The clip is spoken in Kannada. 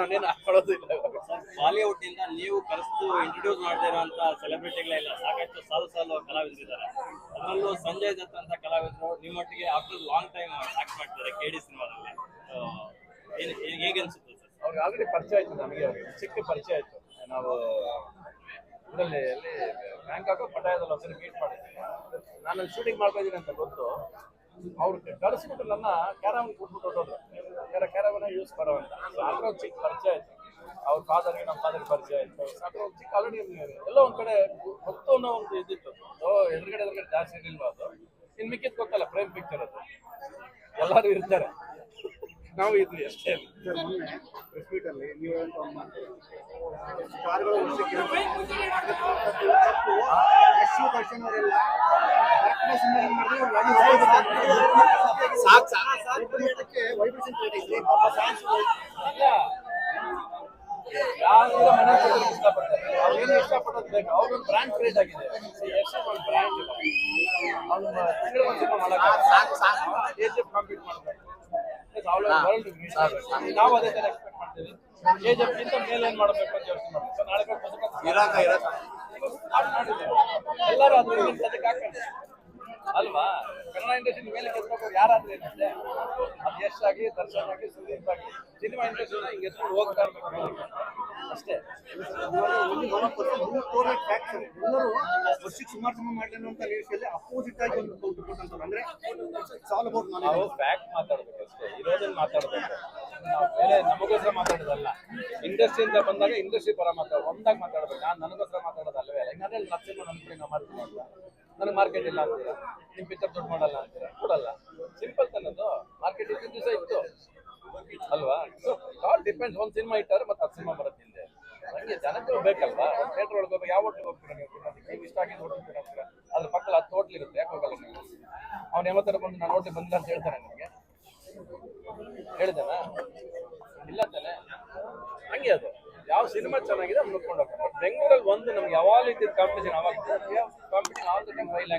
ನಾನೇನು ಹಾಕೊಳ್ಳೋದಿಲ್ಲ ಬಾಲಿವುಡ್ ಇಂದ ನೀವು ಕರೆಸ್ತು ಇಂಟ್ರೊಡ್ಯೂಸ್ ಮಾಡದೇ ಇರುವಂತ ಸೆಲೆಬ್ರಿಟಿಗಳೆಲ್ಲ ಸಾಕಷ್ಟು ಸಾಲು ಸಾಲು ಕಲಾವಿದರಿದ್ದಾರೆ. ಅದರಲ್ಲೂ ಸಂಜಯ್ ದತ್ ಅಂತ ಕಲಾವಿದರು ನಿಮ್ಮೊಟ್ಟಿಗೆ ಆಫ್ಟರ್ ಲಾಂಗ್ ಟೈಮ್ ಆಕ್ಟ್ ಮಾಡ್ತಾರೆ ಕೆ ಡಿ ಸಿನಿಮಾದಲ್ಲಿ. ಹೇಗೆ ಅನ್ಸುತ್ತೆ ಸರ್? ಅವ್ರಿಗೆ ಆಲ್ರೆಡಿ ಪರಿಚಯ ಆಯ್ತು ನಮಗೆ ಅವ್ರಿಗೆ ಚಿಕ್ಕ ಪರಿಚಯ ಆಯ್ತು. ನಾವು ಇದರಲ್ಲಿ ಅಲ್ಲಿ ಬ್ಯಾಂಕಾಕ್ ಪಟಾಯದಲ್ಲಿ ಒಂದ್ಸರಿ ಮೀಟ್ ಮಾಡಿದ್ವಿ. ನಾನು ಶೂಟಿಂಗ್ ಮಾಡ್ತಾ ಇದ್ದೀನಿ ಅಂತ ಗೊತ್ತು. ಅವ್ರು ಕಳಿಸ್ಬಿಟ್ಟು ನನ್ನ ಕ್ಯಾರಾಮ್ ಕೊಟ್ಬಿಟ್ಟು ಹೊರಟೋದ್ರು. ಯೂಸ್ ಮಾಡೋ ಅಂತ ಸೊ ಆ ಒಂದು ಚಿಕ್ಕ ಪರಿಚಯ ಆಯ್ತು. ಅವ್ರ ಫಾದರ್ಗೆ ನಮ್ಮ ಫಾದರ್ಗೆ ಪರಿಚಯ ಆಯ್ತು. ಸೊ ಆ ಒಂದು ಚಿಕ್ಕ ಆಲ್ರೆಡಿ ಎಲ್ಲ ಒಂದ್ ಕಡೆ ಗೊತ್ತು ಅನ್ನೋ ಒಂದು ಇದ್ದಿತ್ತು ಸೊ ಎದುರುಗಡೆ ಎದುರುಗಡೆ ಜಾಸ್ತಿ ಇರಲಿಲ್ವ ಅದು? ಇನ್ ಮಿಕ್ಕಿದ್ ಗೊತ್ತಲ್ಲ ಪ್ರೇಮ್ ಪಿಕ್ಚರ್ ಅದು. ಎಲ್ಲರೂ ಇರ್ತಾರೆ. ನಾವು ಇದ್ವಿ ಅಷ್ಟೇ. ಅಲ್ಲಿ ನೀವು ಏನ್ ಇಷ್ಟಪಡೋದು ಬೇಕು? ಬ್ರ್ಯಾಂಡ್ ಆಗಿದೆ. ಬ್ರ್ಯಾಂಡ್ ಮಾಡಬೇಕು. ನಾವು ಅದೇ ತರ ಎಕ್ಸ್ಪೆಕ್ಟ್ ಮಾಡ್ತೀವಿ. ಮೇಲೆ ಏನ್ ಮಾಡಬೇಕು ಅಂತ ಯೋಚನೆ ಮಾಡ್ತೀವಿ. ಸೊ ನಾಳೆ ಇರಾಕ ಇರಾಕ. ಎಲ್ಲರೂ ಅದು ಹಾಕ್ತಾರೆ. ಅಲ್ವಾ? ಕನ್ನಡ ಇಂಡಸ್ಟ್ರಿ ಮೇಲೆ ಕೆತ್ಕೊಂಡು ಯಾರಾದ್ರೂ ಏನಂತೆ ಅದು ಆಗಿ ದರ್ಶನ್ ಆಗಿ ಸುದೀಪ್ ಆಗಿ ಸಿನಿಮಾ ಇಂಡಸ್ಟ್ರಿ ಹಿಂಗೆ ಎತ್ಕೊಂಡು ಹೋಗ್ತಾ ಇರ್ಬೇಕು. ಅಷ್ಟೇ. ಎಲ್ಲರೂ ವರ್ಷಕ್ಕೆ ಸುಮಾರು ಮಾಡಲಿ ಅಂತ ವಿಷಯದಲ್ಲಿ ಅಪೋಸಿಟ್ ಆಗಿ ಒಂದು ಕೌಂಟರ್ ಅಂದ್ರೆ ಸಾಲ್ ಅಬೌಟ್ ನಾವು ಫ್ಯಾಕ್ಟ್ ಮಾತಾಡ್ಬೇಕು ಅಷ್ಟೇ. ಇರೋದನ್ನ ಮಾತಾಡ್ಬೇಕು. ನಾವು ಬೇರೆ ನಮಗೋಸ್ಕರ ಮಾತಾಡೋದಲ್ಲ. ಇಂಡಸ್ಟ್ರಿಯಿಂದ ಬಂದಾಗ ಇಂಡಸ್ಟ್ರಿ ಪರ ಮಾತಾಡ, ಒಂದಾಗ ಮಾತಾಡ್ಬೇಕು. ನಾನು ನನಗೋಸ್ಕರ ಮಾತಾಡೋದಲ್ಲವೇ ಅಲ್ಲ. ಹಿಂಗಾದ್ರೆ ಲಕ್ಷ ನನ್ನ ಕಡೆ ನಾವು ಅಂತ ನನಗೆ ಮಾರ್ಕೆಟ್ ಇಲ್ಲ ಅಂತೀರ? ನಿಮ್ಮ ಪಿಕ್ಚರ್ ದುಡ್ಡು ಮಾಡಲ್ಲ ಅಂತೀರ? ಕೊಡಲ್ಲ. ಸಿಂಪಲ್ ತನ್ನದು ಮಾರ್ಕೆಟ್ ಇದ್ದ ದಿವಸ ಇತ್ತು. ಅಲ್ವಾ? ಸೊ ಆಲ್ ಡಿಪೆಂಡ್ಸ್ ಒಂದು ಸಿನಿಮಾ ಇಟ್ಟಾರೆ ಮತ್ತೆ ಹತ್ತು ಸಿನಿಮಾ ಬರುತ್ತೆ ಹಿಂದೆ. ಹಂಗೆ ಜನಕ್ಕೆ ಬೇಕಲ್ವಾ? ಒಂದು ಥಿಯೇಟರ್ ಒಳಗೆ ಹೋಗಿ ಯಾವ ಹೋಟ್ಲಿಗೆ ಹೋಗ್ತೀರಾ ನೀವು? ಇಷ್ಟ ಆಗಿ ತಿನ್ನೋದಕ್ಕೆ? ಅದ್ರ ಪಕ್ಕದಲ್ಲಿ ಹತ್ತು ಹೋಟ್ಲಿರುತ್ತೆ ಯಾಕೆ ಹೋಗಲ್ಲ ನೀವು? ಅವ್ನು ಯಾವತ್ತಾರ ಬಂದು ನಾನು ಹೋಟ್ಲಿಗೆ ಬಂದಿಲ್ಲ ಅಂತ ಹೇಳ್ತಾರೆ ನಿಮಗೆ. ಹೇಳಿದಾನ? ಇಲ್ಲ ತಾನೆ. ಹಂಗೆ ಅದು. ಯಾವ ಸಿನಿಮಾ ಚೆನ್ನಾಗಿದೆ ಅವ್ನು ಹೋಗ್ತಾರೆ. ಬೆಂಗಳೂರಲ್ಲಿ ಒಂದು ನಮ್ಗೆ ಯಾವಾಗ ಇದ್ದಿದ್ದು ಕಾಂಪಿಟೇಷನ್ ಅವಾಗ competition all the time by language